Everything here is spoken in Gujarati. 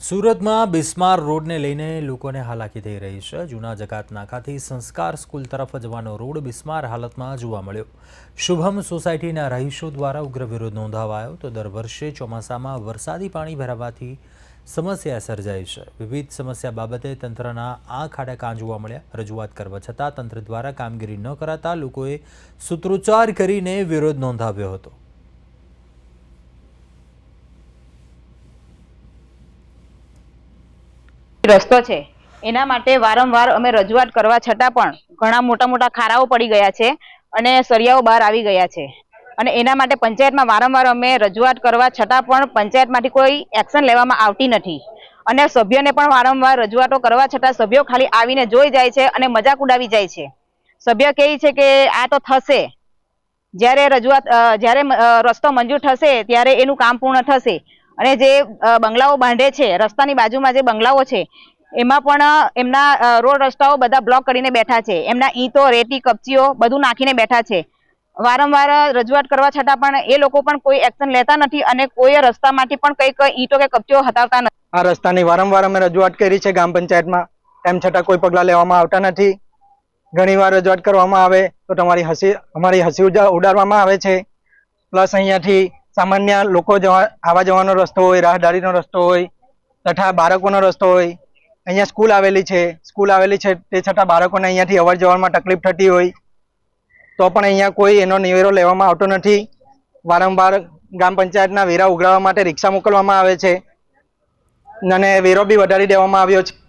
સુરતમાં બિસ્માર રોડને લઈને લોકોને હાલાકી થઈ રહી છે. જૂના જકાત નાકાથી સંસ્કાર સ્કૂલ તરફ જવાનો રોડ બિસ્માર હાલતમાં જોવા મળ્યો. શુભમ સોસાયટીના રહીશો દ્વારા ઉગ્ર વિરોધ નોંધાવાયો તો દર વર્ષે ચોમાસામાં વરસાદી પાણી ભરાવાથી સમસ્યા સર્જાઈ છે. વિવિધ સમસ્યા બાબતે તંત્રના આ ખાડા કાં જોવા મળ્યા? રજૂઆત કરવા છતાં તંત્ર દ્વારા કામગીરી ન કરાતા લોકોએ સૂત્રોચ્ચાર કરીને વિરોધ નોંધાવ્યો હતો. રસ્તો છે. એના માટે વારંવાર અમે રજૂઆત કરવા છતાં પણ ઘણા મોટા મોટા ખારાઓ પડી ગયા છે અને સરિયાઓ બહાર આવી ગયા છે. અને એના માટે પંચાયતમાં વારંવાર અમે રજૂઆત કરવા છતાં પણ પંચાયતમાંથી કોઈ એક્શન લેવામાં આવતી નથી. અને સભ્યોને પણ વારંવાર રજૂઆતો કરવા છતાં સભ્યો ખાલી આવીને જોઈ જાય છે અને મજાક ઉડાવી જાય છે. સભ્ય કહે છે કે આ તો થશે. જ્યારે રજૂઆત જ્યારે રસ્તો મંજૂર થશે ત્યારે એનું કામ પૂર્ણ થશે. અને જે બંગલાઓ બાંધે છે, રસ્તાની બાજુમાં જે બંગલાઓ છે, એમાં પણ એમના રોડ રસ્તાઓ બધા બ્લોક કરીને બેઠા છે. એમના ઈંટો, રેતી, કપચીઓ બધું નાખીને બેઠા છે. વારંવાર રજૂઆત કરવા છતાં પણ એ લોકો પણ કોઈ એક્શન લેતા નથી અને કોઈ રસ્તામાંથી પણ કંઈક ઈંટો કે કપચીઓ હટાવતા નથી. આ રસ્તાની વારંવાર અમે રજૂઆત કરી છે ગ્રામ પંચાયતમાં. તેમ છતાં કોઈ પગલાં લેવામાં આવતા નથી. ઘણીવાર રજૂઆત કરવામાં આવે તો તમારી હસી, અમારી હસી ઉડા- ઉડાડવામાં આવે છે. પ્લસ અહીંયાથી સામાન્ય લોકો જવા આવવા જવાનો રસ્તો હોય, રાહદારીનો રસ્તો હોય, તથા બાળકોનો રસ્તો હોય. અહીંયા સ્કૂલ આવેલી છે. સ્કૂલ આવેલી છે તે છતાં બાળકોને અહીંયાથી અવર જવરમાં તકલીફ થતી હોય. તો પણ અહીંયા કોઈ એનો નિવેરો લેવામાં આવતો નથી. વારંવાર ગ્રામ પંચાયતના વેરા ઉઘરાવવા માટે રિક્ષા મોકલવામાં આવે છે. અને વેરો બી વધારી દેવામાં આવ્યો છે.